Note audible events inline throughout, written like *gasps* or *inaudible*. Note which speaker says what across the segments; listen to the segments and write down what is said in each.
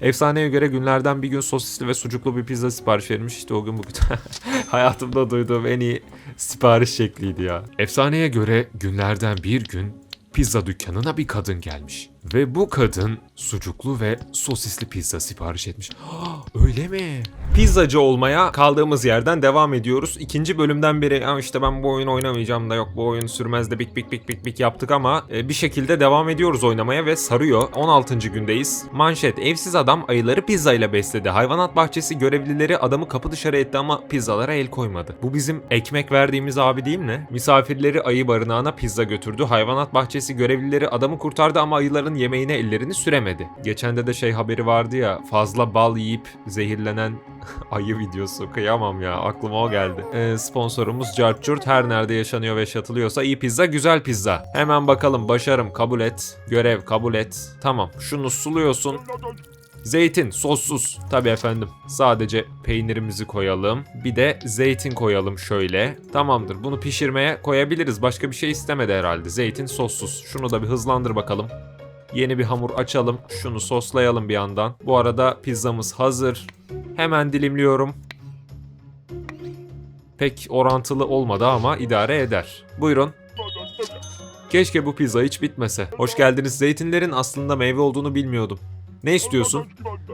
Speaker 1: Efsaneye göre günlerden bir gün sosisli ve sucuklu bir pizza sipariş verilmiş. İşte o gün bugün. *laughs* Hayatımda duyduğum en iyi sipariş şekliydi ya. Efsaneye göre günlerden bir gün pizza dükkanına bir kadın gelmiş. Ve bu kadın sucuklu ve sosisli pizza sipariş etmiş. *gasps* Öyle mi? Pizzacı olmaya kaldığımız yerden devam ediyoruz. İkinci bölümden beri "Ya işte ben bu oyunu oynamayacağım da yok bu oyun sürmez de bik bik bik bik bik yaptık ama e, bir şekilde devam ediyoruz oynamaya ve sarıyor. 16. gündeyiz. Manşet evsiz adam ayıları pizza ile besledi. Hayvanat bahçesi görevlileri adamı kapı dışarı etti ama pizzalara el koymadı. Bu bizim ekmek verdiğimiz abi değil mi? Misafirleri ayı barınağına pizza götürdü. Hayvanat bahçesi görevlileri adamı kurtardı ama ayıların yemeğine ellerini süremedi. Geçende de şey haberi vardı ya fazla bal yiyip zehirlenen *laughs* ayı videosu. Kıyamam ya aklıma o geldi. Ee, sponsorumuz Cartcurt her nerede yaşanıyor ve yaşatılıyorsa iyi pizza güzel pizza. Hemen bakalım başarım kabul et. Görev kabul et. Tamam şunu suluyorsun. Zeytin sossuz. Tabi efendim. Sadece peynirimizi koyalım. Bir de zeytin koyalım şöyle. Tamamdır. Bunu pişirmeye koyabiliriz. Başka bir şey istemedi herhalde. Zeytin sossuz. Şunu da bir hızlandır bakalım. Yeni bir hamur açalım. Şunu soslayalım bir yandan. Bu arada pizzamız hazır. Hemen dilimliyorum. Pek orantılı olmadı ama idare eder. Buyurun. Keşke bu pizza hiç bitmese. Hoş geldiniz. Zeytinlerin aslında meyve olduğunu bilmiyordum. Ne istiyorsun?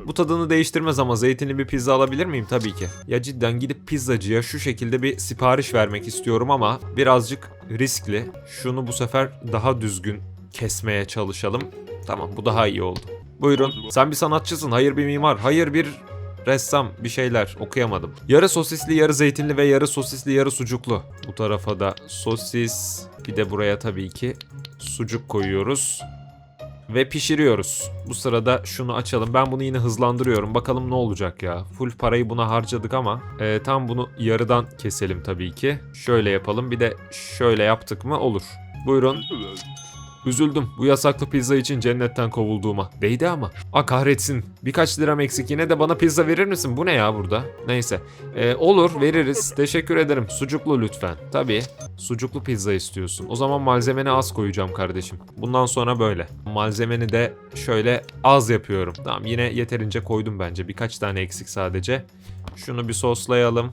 Speaker 1: Bu tadını değiştirmez ama zeytinli bir pizza alabilir miyim? Tabii ki. Ya cidden gidip pizzacıya şu şekilde bir sipariş vermek istiyorum ama birazcık riskli. Şunu bu sefer daha düzgün kesmeye çalışalım. Tamam bu daha iyi oldu. Buyurun. Sen bir sanatçısın. Hayır bir mimar. Hayır bir ressam. Bir şeyler okuyamadım. Yarı sosisli, yarı zeytinli ve yarı sosisli, yarı sucuklu. Bu tarafa da sosis. Bir de buraya tabii ki sucuk koyuyoruz ve pişiriyoruz. Bu sırada şunu açalım. Ben bunu yine hızlandırıyorum. Bakalım ne olacak ya. Full parayı buna harcadık ama e, tam bunu yarıdan keselim tabii ki. Şöyle yapalım. Bir de şöyle yaptık mı olur. Buyurun. Üzüldüm bu yasaklı pizza için cennetten kovulduğuma. Değdi ama. A kahretsin. Birkaç liram eksik yine de bana pizza verir misin? Bu ne ya burada? Neyse. Ee, olur veririz. Teşekkür ederim. Sucuklu lütfen. Tabii. Sucuklu pizza istiyorsun. O zaman malzemeni az koyacağım kardeşim. Bundan sonra böyle. Malzemeni de şöyle az yapıyorum. Tamam yine yeterince koydum bence. Birkaç tane eksik sadece. Şunu bir soslayalım.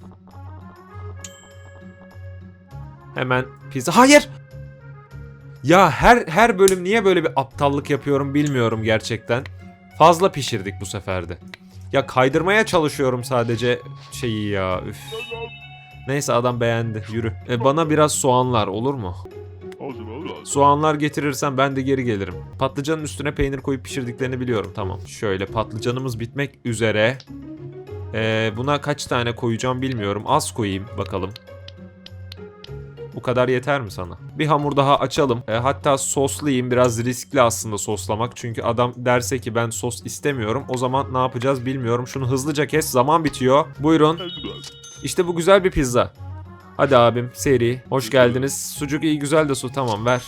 Speaker 1: Hemen pizza. Hayır! Ya her her bölüm niye böyle bir aptallık yapıyorum bilmiyorum gerçekten. Fazla pişirdik bu seferde. Ya kaydırmaya çalışıyorum sadece şeyi ya. Üf. Neyse adam beğendi. Yürü. E, bana biraz soğanlar olur mu? Soğanlar getirirsen ben de geri gelirim. Patlıcanın üstüne peynir koyup pişirdiklerini biliyorum. Tamam. Şöyle patlıcanımız bitmek üzere. E, buna kaç tane koyacağım bilmiyorum. Az koyayım bakalım. Bu kadar yeter mi sana? Bir hamur daha açalım. E, hatta soslayayım. Biraz riskli aslında soslamak. Çünkü adam derse ki ben sos istemiyorum. O zaman ne yapacağız bilmiyorum. Şunu hızlıca kes. Zaman bitiyor. Buyurun. İşte bu güzel bir pizza. Hadi abim seri. Hoş geldiniz. Sucuk iyi güzel de su tamam ver.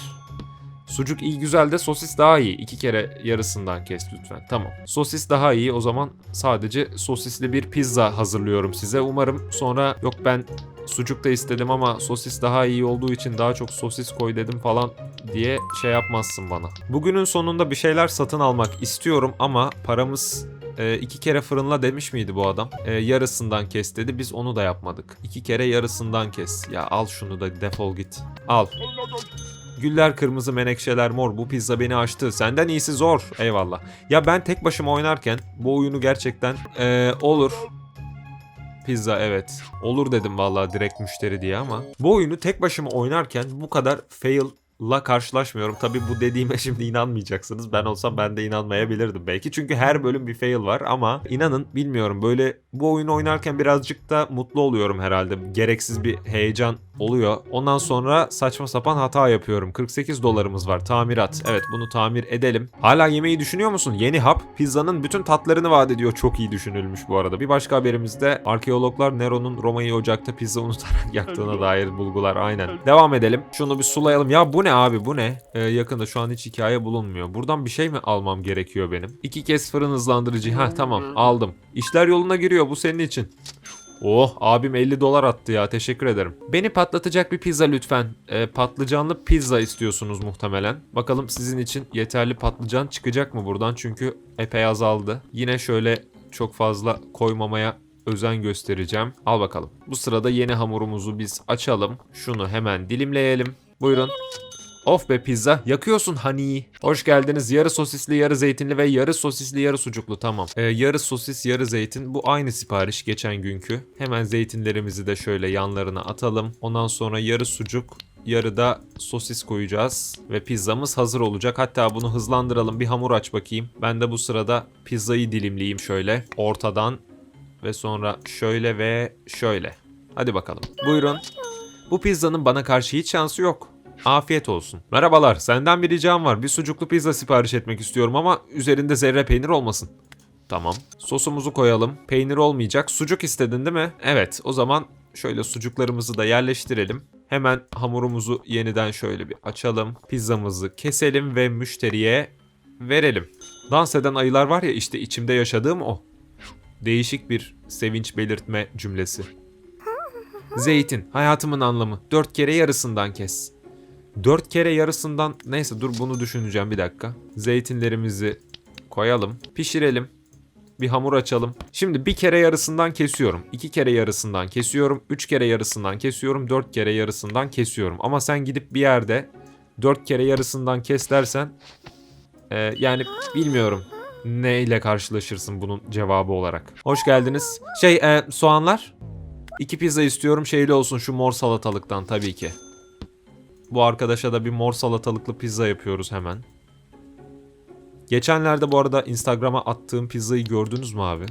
Speaker 1: Sucuk iyi güzel de sosis daha iyi. İki kere yarısından kes lütfen. Tamam. Sosis daha iyi. O zaman sadece sosisli bir pizza hazırlıyorum size. Umarım sonra yok ben sucuk da istedim ama sosis daha iyi olduğu için daha çok sosis koy dedim falan diye şey yapmazsın bana. Bugünün sonunda bir şeyler satın almak istiyorum ama paramız e, iki kere fırınla demiş miydi bu adam? E, yarısından kes dedi. Biz onu da yapmadık. İki kere yarısından kes. Ya al şunu da defol git. Al. Güller kırmızı menekşeler mor bu pizza beni açtı. Senden iyisi zor. Eyvallah. Ya ben tek başıma oynarken bu oyunu gerçekten e, olur. Pizza evet. Olur dedim vallahi direkt müşteri diye ama. Bu oyunu tek başıma oynarken bu kadar fail la karşılaşmıyorum. Tabi bu dediğime *laughs* şimdi inanmayacaksınız. Ben olsam ben de inanmayabilirdim belki. Çünkü her bölüm bir fail var ama inanın bilmiyorum böyle bu oyunu oynarken birazcık da mutlu oluyorum herhalde. Gereksiz bir heyecan oluyor. Ondan sonra saçma sapan hata yapıyorum. 48 dolarımız var tamirat. Evet bunu tamir edelim. Hala yemeği düşünüyor musun? Yeni hap pizzanın bütün tatlarını vaat ediyor. Çok iyi düşünülmüş bu arada. Bir başka haberimizde arkeologlar Nero'nun Roma'yı ocakta pizza unutarak *laughs* yaktığına dair bulgular. Aynen. Devam edelim. Şunu bir sulayalım. Ya bu ne abi bu ne? Ee, yakında şu an hiç hikaye bulunmuyor. Buradan bir şey mi almam gerekiyor benim? İki kez fırın hızlandırıcı. Ha tamam aldım. İşler yoluna giriyor bu senin için. Oh abim 50 dolar attı ya teşekkür ederim. Beni patlatacak bir pizza lütfen. Ee, patlıcanlı pizza istiyorsunuz muhtemelen. Bakalım sizin için yeterli patlıcan çıkacak mı buradan çünkü epey azaldı. Yine şöyle çok fazla koymamaya özen göstereceğim. Al bakalım. Bu sırada yeni hamurumuzu biz açalım. Şunu hemen dilimleyelim. Buyurun. Of be pizza. Yakıyorsun hani. Hoş geldiniz. Yarı sosisli, yarı zeytinli ve yarı sosisli, yarı sucuklu. Tamam. Ee, yarı sosis, yarı zeytin. Bu aynı sipariş geçen günkü. Hemen zeytinlerimizi de şöyle yanlarına atalım. Ondan sonra yarı sucuk, yarı da sosis koyacağız. Ve pizzamız hazır olacak. Hatta bunu hızlandıralım. Bir hamur aç bakayım. Ben de bu sırada pizzayı dilimleyeyim şöyle. Ortadan ve sonra şöyle ve şöyle. Hadi bakalım. Buyurun. Bu pizzanın bana karşı hiç şansı yok. Afiyet olsun. Merhabalar, senden bir ricam var. Bir sucuklu pizza sipariş etmek istiyorum ama üzerinde zerre peynir olmasın. Tamam. Sosumuzu koyalım. Peynir olmayacak. Sucuk istedin değil mi? Evet. O zaman şöyle sucuklarımızı da yerleştirelim. Hemen hamurumuzu yeniden şöyle bir açalım. Pizzamızı keselim ve müşteriye verelim. Dans eden ayılar var ya işte içimde yaşadığım o. Değişik bir sevinç belirtme cümlesi. Zeytin, hayatımın anlamı. Dört kere yarısından kes. Dört kere yarısından... Neyse dur bunu düşüneceğim bir dakika. Zeytinlerimizi koyalım. Pişirelim. Bir hamur açalım. Şimdi bir kere yarısından kesiyorum. iki kere yarısından kesiyorum. Üç kere yarısından kesiyorum. Dört kere yarısından kesiyorum. Ama sen gidip bir yerde dört kere yarısından kes dersen... e, yani bilmiyorum ne ile karşılaşırsın bunun cevabı olarak. Hoş geldiniz. Şey e, soğanlar? İki pizza istiyorum şeyli olsun şu mor salatalıktan tabii ki. Bu arkadaşa da bir mor salatalıklı pizza yapıyoruz hemen. Geçenlerde bu arada Instagram'a attığım pizzayı gördünüz mü abi?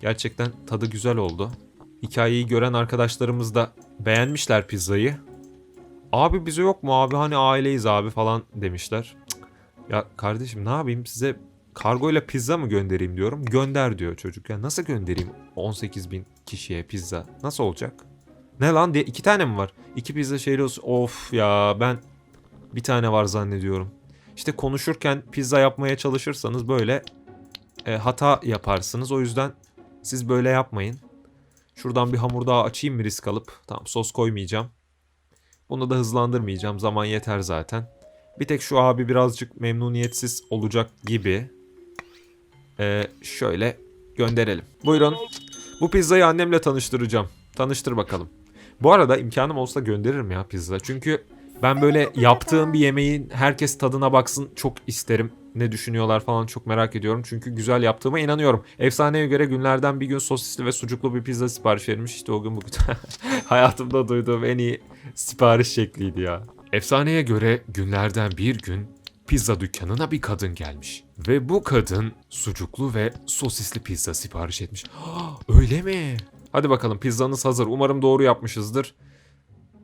Speaker 1: Gerçekten tadı güzel oldu. Hikayeyi gören arkadaşlarımız da beğenmişler pizzayı. Abi bize yok mu abi hani aileyiz abi falan demişler. Ya kardeşim ne yapayım size kargoyla pizza mı göndereyim diyorum. Gönder diyor çocuk. Ya nasıl göndereyim 18 bin kişiye pizza? Nasıl olacak? Ne lan diye iki tane mi var? İki pizza şeyli olsun. Of ya ben bir tane var zannediyorum. İşte konuşurken pizza yapmaya çalışırsanız böyle e, hata yaparsınız. O yüzden siz böyle yapmayın. Şuradan bir hamur daha açayım mı risk alıp? Tamam sos koymayacağım. Bunu da hızlandırmayacağım. Zaman yeter zaten. Bir tek şu abi birazcık memnuniyetsiz olacak gibi. E, şöyle gönderelim. Buyurun. Bu pizzayı annemle tanıştıracağım. Tanıştır bakalım. Bu arada imkanım olsa gönderirim ya pizza. Çünkü ben böyle yaptığım bir yemeğin herkes tadına baksın çok isterim. Ne düşünüyorlar falan çok merak ediyorum. Çünkü güzel yaptığıma inanıyorum. Efsaneye göre günlerden bir gün sosisli ve sucuklu bir pizza sipariş verilmiş. İşte o gün bugün *laughs* hayatımda duyduğum en iyi sipariş şekliydi ya. Efsaneye göre günlerden bir gün pizza dükkanına bir kadın gelmiş. Ve bu kadın sucuklu ve sosisli pizza sipariş etmiş. *gasps* Öyle mi? Hadi bakalım pizzanız hazır. Umarım doğru yapmışızdır.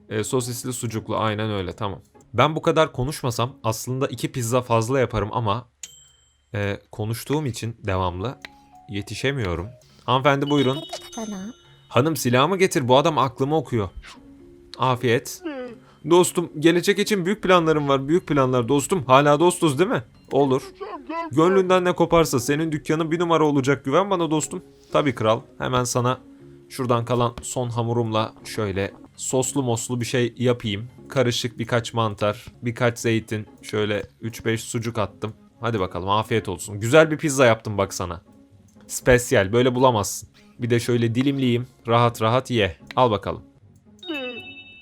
Speaker 1: E, sosisli sucuklu aynen öyle tamam. Ben bu kadar konuşmasam aslında iki pizza fazla yaparım ama e, konuştuğum için devamlı yetişemiyorum. Hanımefendi buyurun. Hanım silahımı getir bu adam aklımı okuyor. Afiyet. Dostum gelecek için büyük planlarım var büyük planlar dostum. Hala dostuz değil mi? Olur. Gönlünden ne koparsa senin dükkanın bir numara olacak güven bana dostum. Tabii kral hemen sana şuradan kalan son hamurumla şöyle soslu moslu bir şey yapayım. Karışık birkaç mantar, birkaç zeytin, şöyle 3-5 sucuk attım. Hadi bakalım afiyet olsun. Güzel bir pizza yaptım bak sana. Spesyal böyle bulamazsın. Bir de şöyle dilimleyeyim. Rahat rahat ye. Al bakalım.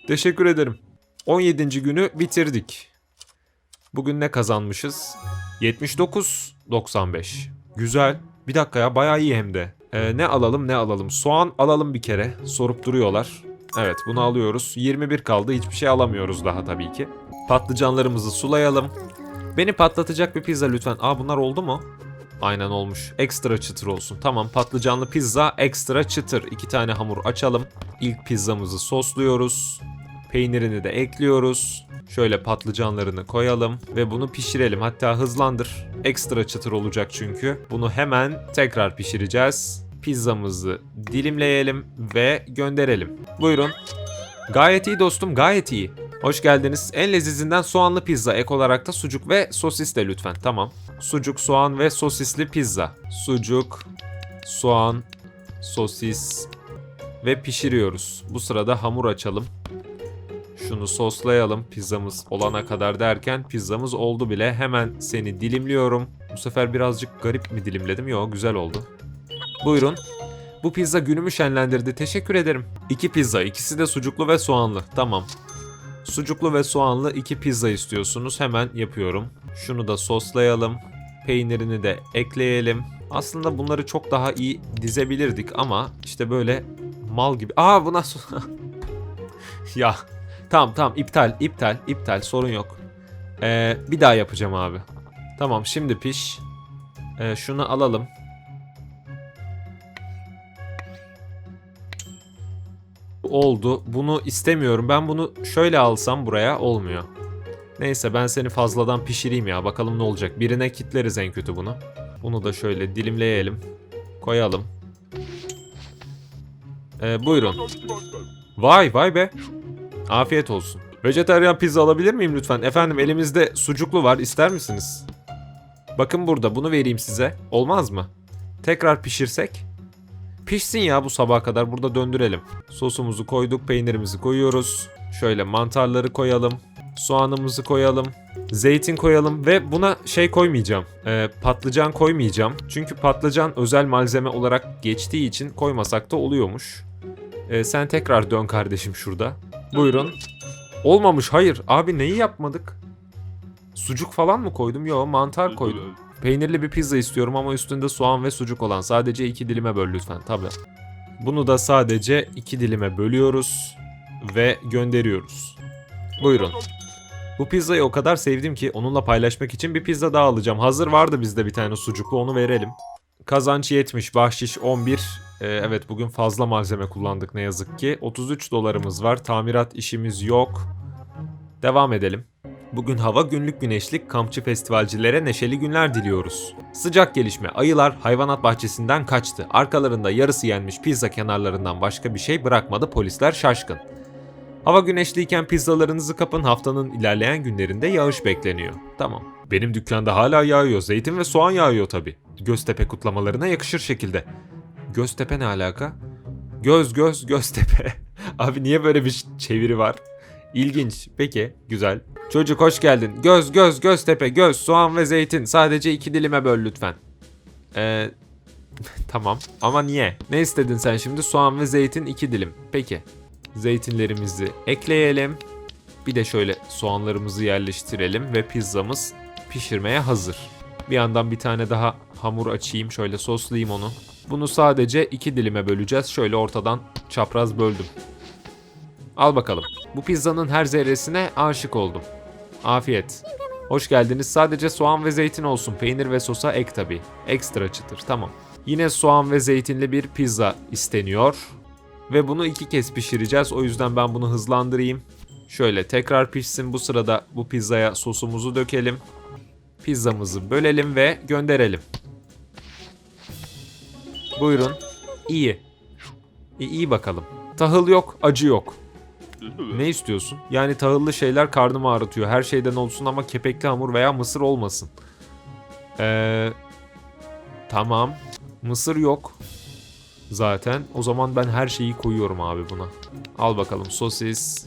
Speaker 1: Teşekkür ederim. 17. günü bitirdik. Bugün ne kazanmışız? 79.95. Güzel. Bir dakika ya bayağı iyi hem de. Ee, ne alalım ne alalım? Soğan alalım bir kere. Sorup duruyorlar. Evet bunu alıyoruz. 21 kaldı. Hiçbir şey alamıyoruz daha tabii ki. Patlıcanlarımızı sulayalım. Beni patlatacak bir pizza lütfen. Aa bunlar oldu mu? Aynen olmuş. Ekstra çıtır olsun. Tamam patlıcanlı pizza ekstra çıtır. İki tane hamur açalım. İlk pizzamızı sosluyoruz. Peynirini de ekliyoruz. Şöyle patlıcanlarını koyalım ve bunu pişirelim. Hatta hızlandır. Ekstra çıtır olacak çünkü. Bunu hemen tekrar pişireceğiz. Pizzamızı dilimleyelim ve gönderelim. Buyurun. Gayet iyi dostum, gayet iyi. Hoş geldiniz. En lezizinden soğanlı pizza. Ek olarak da sucuk ve sosis de lütfen. Tamam. Sucuk, soğan ve sosisli pizza. Sucuk, soğan, sosis, ve pişiriyoruz. Bu sırada hamur açalım. Şunu soslayalım pizzamız olana kadar derken pizzamız oldu bile. Hemen seni dilimliyorum. Bu sefer birazcık garip mi dilimledim? Yok güzel oldu. Buyurun. Bu pizza günümü şenlendirdi. Teşekkür ederim. İki pizza. ikisi de sucuklu ve soğanlı. Tamam. Sucuklu ve soğanlı iki pizza istiyorsunuz. Hemen yapıyorum. Şunu da soslayalım. Peynirini de ekleyelim. Aslında bunları çok daha iyi dizebilirdik ama işte böyle mal gibi. Aa bu nasıl? *laughs* ya tamam tamam iptal iptal iptal sorun yok. Ee, bir daha yapacağım abi. Tamam şimdi piş. Ee, şunu alalım. Oldu. Bunu istemiyorum. Ben bunu şöyle alsam buraya olmuyor. Neyse ben seni fazladan pişireyim ya. Bakalım ne olacak. Birine kitleriz en kötü bunu. Bunu da şöyle dilimleyelim. Koyalım. Ee, buyurun. Vay vay be. Afiyet olsun. Vejetaryen pizza alabilir miyim lütfen? Efendim elimizde sucuklu var. İster misiniz? Bakın burada bunu vereyim size. Olmaz mı? Tekrar pişirsek? Pişsin ya bu sabaha kadar burada döndürelim. Sosumuzu koyduk, peynirimizi koyuyoruz. Şöyle mantarları koyalım. Soğanımızı koyalım. Zeytin koyalım ve buna şey koymayacağım. Ee, patlıcan koymayacağım. Çünkü patlıcan özel malzeme olarak geçtiği için koymasak da oluyormuş. Ee, sen tekrar dön kardeşim şurada. Buyurun. Olmamış hayır. Abi neyi yapmadık? Sucuk falan mı koydum? Yok mantar koydum. Peynirli bir pizza istiyorum ama üstünde soğan ve sucuk olan. Sadece iki dilime böl lütfen. Tabii. Bunu da sadece iki dilime bölüyoruz ve gönderiyoruz. Buyurun. Bu pizzayı o kadar sevdim ki onunla paylaşmak için bir pizza daha alacağım. Hazır vardı bizde bir tane sucuklu onu verelim. Kazanç 70, bahşiş 11. Ee, evet bugün fazla malzeme kullandık ne yazık ki. 33 dolarımız var. Tamirat işimiz yok. Devam edelim. Bugün hava günlük güneşlik kampçı festivalcilere neşeli günler diliyoruz. Sıcak gelişme ayılar hayvanat bahçesinden kaçtı. Arkalarında yarısı yenmiş pizza kenarlarından başka bir şey bırakmadı polisler şaşkın. Hava güneşliyken pizzalarınızı kapın haftanın ilerleyen günlerinde yağış bekleniyor. Tamam. Benim dükkanda hala yağıyor. Zeytin ve soğan yağıyor tabi. Göztepe kutlamalarına yakışır şekilde. Göztepe ne alaka? Göz göz Göztepe. *laughs* Abi niye böyle bir çeviri var? İlginç. Peki, güzel. Çocuk hoş geldin. Göz göz Göztepe göz soğan ve zeytin. Sadece iki dilime böl lütfen. Eee *laughs* tamam ama niye? Ne istedin sen şimdi? Soğan ve zeytin iki dilim. Peki. Zeytinlerimizi ekleyelim. Bir de şöyle soğanlarımızı yerleştirelim ve pizzamız pişirmeye hazır. Bir yandan bir tane daha hamur açayım. Şöyle soslayayım onu. Bunu sadece iki dilime böleceğiz. Şöyle ortadan çapraz böldüm. Al bakalım. Bu pizzanın her zerresine aşık oldum. Afiyet. Hoş geldiniz. Sadece soğan ve zeytin olsun. Peynir ve sosa ek tabi. Ekstra çıtır. Tamam. Yine soğan ve zeytinli bir pizza isteniyor. Ve bunu iki kez pişireceğiz. O yüzden ben bunu hızlandırayım. Şöyle tekrar pişsin. Bu sırada bu pizzaya sosumuzu dökelim. Pizzamızı bölelim ve gönderelim. Buyurun. İyi. İyi, iyi bakalım. Tahıl yok, acı yok. Ne istiyorsun? Yani tahıllı şeyler karnımı ağrıtıyor. Her şeyden olsun ama kepekli hamur veya mısır olmasın. Ee, tamam. Mısır yok. Zaten. O zaman ben her şeyi koyuyorum abi buna. Al bakalım sosis,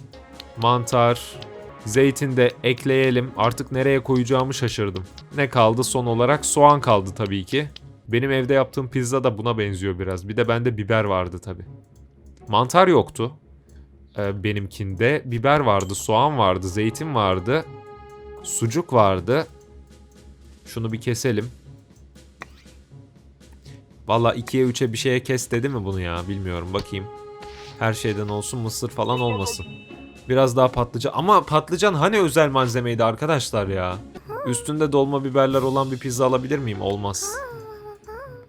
Speaker 1: mantar, zeytin de ekleyelim. Artık nereye koyacağımı şaşırdım. Ne kaldı son olarak? Soğan kaldı tabii ki. Benim evde yaptığım pizza da buna benziyor biraz. Bir de bende biber vardı tabii. Mantar yoktu e, benimkinde. Biber vardı, soğan vardı, zeytin vardı, sucuk vardı. Şunu bir keselim. Valla 2'ye 3'e bir şeye kes dedi mi bunu ya bilmiyorum bakayım. Her şeyden olsun mısır falan olmasın. Biraz daha patlıcan ama patlıcan hani özel malzemeydi arkadaşlar ya. Üstünde dolma biberler olan bir pizza alabilir miyim? Olmaz.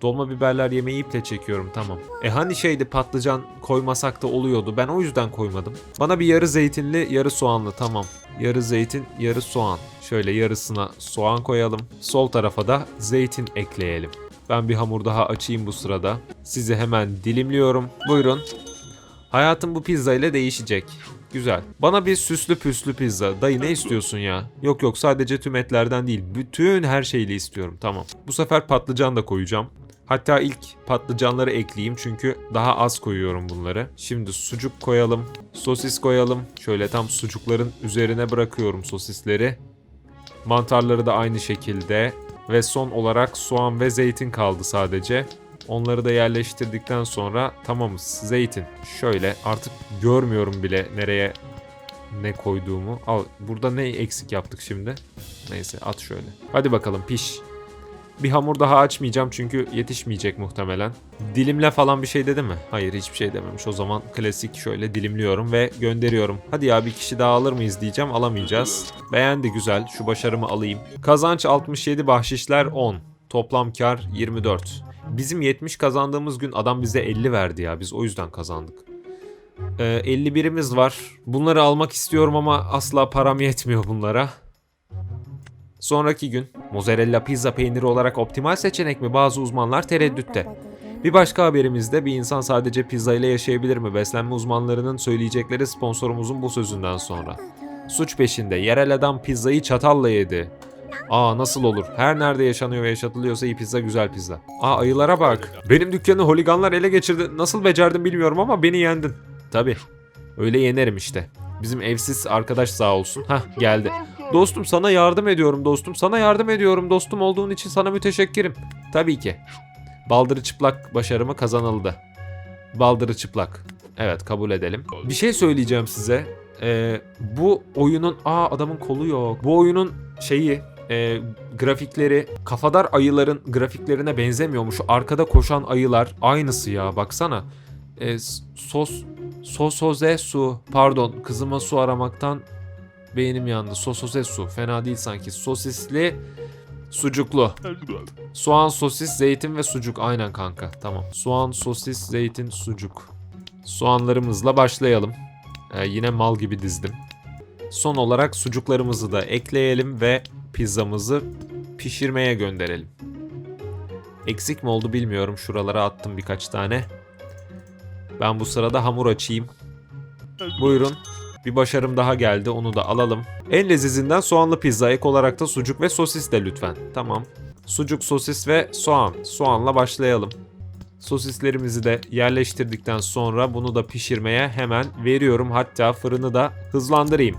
Speaker 1: Dolma biberler yemeği iple çekiyorum tamam. E hani şeydi patlıcan koymasak da oluyordu. Ben o yüzden koymadım. Bana bir yarı zeytinli yarı soğanlı tamam. Yarı zeytin yarı soğan. Şöyle yarısına soğan koyalım. Sol tarafa da zeytin ekleyelim. Ben bir hamur daha açayım bu sırada. Sizi hemen dilimliyorum. Buyurun. Hayatım bu pizza ile değişecek. Güzel. Bana bir süslü püslü pizza. Dayı ne istiyorsun ya? Yok yok sadece tüm etlerden değil. Bütün her şeyle istiyorum. Tamam. Bu sefer patlıcan da koyacağım. Hatta ilk patlıcanları ekleyeyim çünkü daha az koyuyorum bunları. Şimdi sucuk koyalım, sosis koyalım. Şöyle tam sucukların üzerine bırakıyorum sosisleri. Mantarları da aynı şekilde. Ve son olarak soğan ve zeytin kaldı sadece. Onları da yerleştirdikten sonra tamamız. Zeytin. Şöyle artık görmüyorum bile nereye ne koyduğumu. Al burada ne eksik yaptık şimdi? Neyse at şöyle. Hadi bakalım piş. Bir hamur daha açmayacağım çünkü yetişmeyecek muhtemelen. Dilimle falan bir şey dedi mi? Hayır hiçbir şey dememiş. O zaman klasik şöyle dilimliyorum ve gönderiyorum. Hadi ya bir kişi daha alır mıyız diyeceğim. Alamayacağız. Beğendi güzel. Şu başarımı alayım. Kazanç 67, bahşişler 10. Toplam kar 24. Bizim 70 kazandığımız gün adam bize 50 verdi ya. Biz o yüzden kazandık. Ee, 51'imiz var. Bunları almak istiyorum ama asla param yetmiyor bunlara. Sonraki gün mozzarella pizza peyniri olarak optimal seçenek mi bazı uzmanlar tereddütte. Bir başka haberimizde bir insan sadece pizza ile yaşayabilir mi? Beslenme uzmanlarının söyleyecekleri sponsorumuzun bu sözünden sonra. Suç peşinde yerel adam pizzayı çatalla yedi. Aa nasıl olur? Her nerede yaşanıyor ve yaşatılıyorsa iyi pizza güzel pizza. Aa ayılara bak. Benim dükkanı holiganlar ele geçirdi. Nasıl becerdim bilmiyorum ama beni yendin. Tabi. Öyle yenerim işte. Bizim evsiz arkadaş sağ olsun. Hah geldi. Dostum sana yardım ediyorum dostum. Sana yardım ediyorum dostum olduğun için sana müteşekkirim. Tabii ki. Baldırı çıplak başarımı kazanıldı. Baldırı çıplak. Evet kabul edelim. Bir şey söyleyeceğim size. Ee, bu oyunun... Aa adamın kolu yok. Bu oyunun şeyi... e, grafikleri kafadar ayıların grafiklerine benzemiyormuş. Arkada koşan ayılar aynısı ya baksana. E, sos Sosoze su. Pardon kızıma su aramaktan beynim yandı. Sosoze su. Fena değil sanki. Sosisli sucuklu. Soğan, sosis, zeytin ve sucuk. Aynen kanka. Tamam. Soğan, sosis, zeytin, sucuk. Soğanlarımızla başlayalım. Ee, yine mal gibi dizdim. Son olarak sucuklarımızı da ekleyelim ve pizzamızı pişirmeye gönderelim. Eksik mi oldu bilmiyorum. Şuralara attım birkaç tane. Ben bu sırada hamur açayım. Buyurun. Bir başarım daha geldi. Onu da alalım. En lezizinden soğanlı pizza ek olarak da sucuk ve sosis de lütfen. Tamam. Sucuk, sosis ve soğan. Soğanla başlayalım. Sosislerimizi de yerleştirdikten sonra bunu da pişirmeye hemen veriyorum. Hatta fırını da hızlandırayım.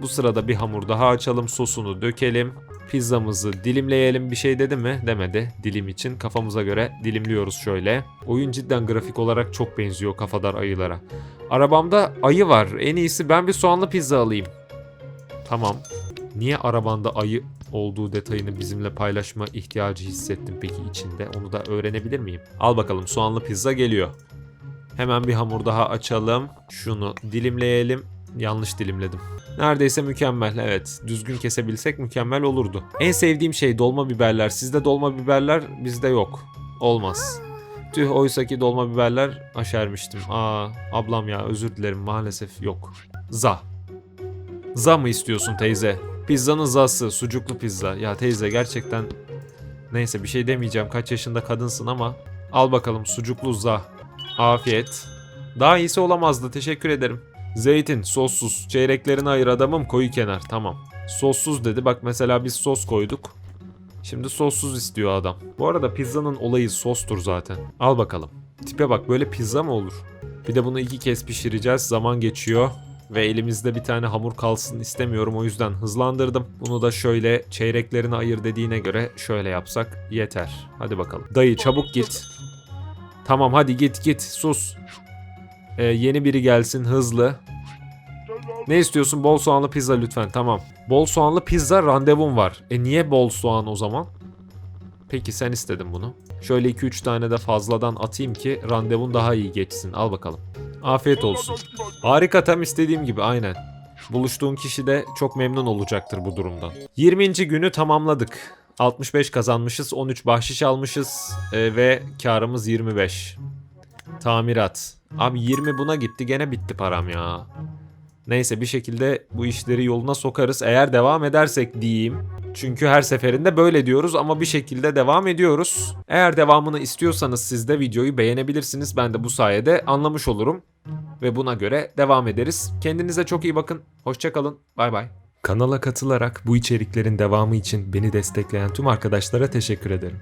Speaker 1: Bu sırada bir hamur daha açalım. Sosunu dökelim. Pizzamızı dilimleyelim. Bir şey dedi mi? Demedi. Dilim için kafamıza göre dilimliyoruz şöyle. Oyun cidden grafik olarak çok benziyor kafadar ayılara. Arabamda ayı var. En iyisi ben bir soğanlı pizza alayım. Tamam. Niye arabanda ayı olduğu detayını bizimle paylaşma ihtiyacı hissettin peki içinde? Onu da öğrenebilir miyim? Al bakalım soğanlı pizza geliyor. Hemen bir hamur daha açalım. Şunu dilimleyelim. Yanlış dilimledim. Neredeyse mükemmel. Evet. Düzgün kesebilsek mükemmel olurdu. En sevdiğim şey dolma biberler. Sizde dolma biberler bizde yok. Olmaz. Tüh oysaki dolma biberler aşermiştim. Aa ablam ya özür dilerim maalesef yok. Za. Za mı istiyorsun teyze? Pizzanın zası, sucuklu pizza. Ya teyze gerçekten neyse bir şey demeyeceğim. Kaç yaşında kadınsın ama al bakalım sucuklu za. Afiyet. Daha iyisi olamazdı. Teşekkür ederim. Zeytin, sossuz. Çeyreklerini ayır adamım koyu kenar. Tamam. Sossuz dedi. Bak mesela biz sos koyduk. Şimdi sossuz istiyor adam. Bu arada pizzanın olayı sostur zaten. Al bakalım. Tipe bak böyle pizza mı olur? Bir de bunu iki kez pişireceğiz. Zaman geçiyor. Ve elimizde bir tane hamur kalsın istemiyorum. O yüzden hızlandırdım. Bunu da şöyle çeyreklerini ayır dediğine göre şöyle yapsak yeter. Hadi bakalım. Dayı çabuk git. Tamam hadi git git sus. Ee, yeni biri gelsin hızlı. Ne istiyorsun? Bol soğanlı pizza lütfen. Tamam. Bol soğanlı pizza randevum var. E niye bol soğan o zaman? Peki sen istedin bunu. Şöyle 2-3 tane de fazladan atayım ki randevun daha iyi geçsin. Al bakalım. Afiyet olsun. Harika tam istediğim gibi aynen. Buluştuğun kişi de çok memnun olacaktır bu durumdan. 20. günü tamamladık. 65 kazanmışız, 13 bahşiş almışız e, ve karımız 25. Tamirat. Abi 20 buna gitti gene bitti param ya. Neyse bir şekilde bu işleri yoluna sokarız. Eğer devam edersek diyeyim. Çünkü her seferinde böyle diyoruz ama bir şekilde devam ediyoruz. Eğer devamını istiyorsanız siz de videoyu beğenebilirsiniz. Ben de bu sayede anlamış olurum. Ve buna göre devam ederiz. Kendinize çok iyi bakın. Hoşçakalın. Bay bay. Kanala katılarak bu içeriklerin devamı için beni destekleyen tüm arkadaşlara teşekkür ederim.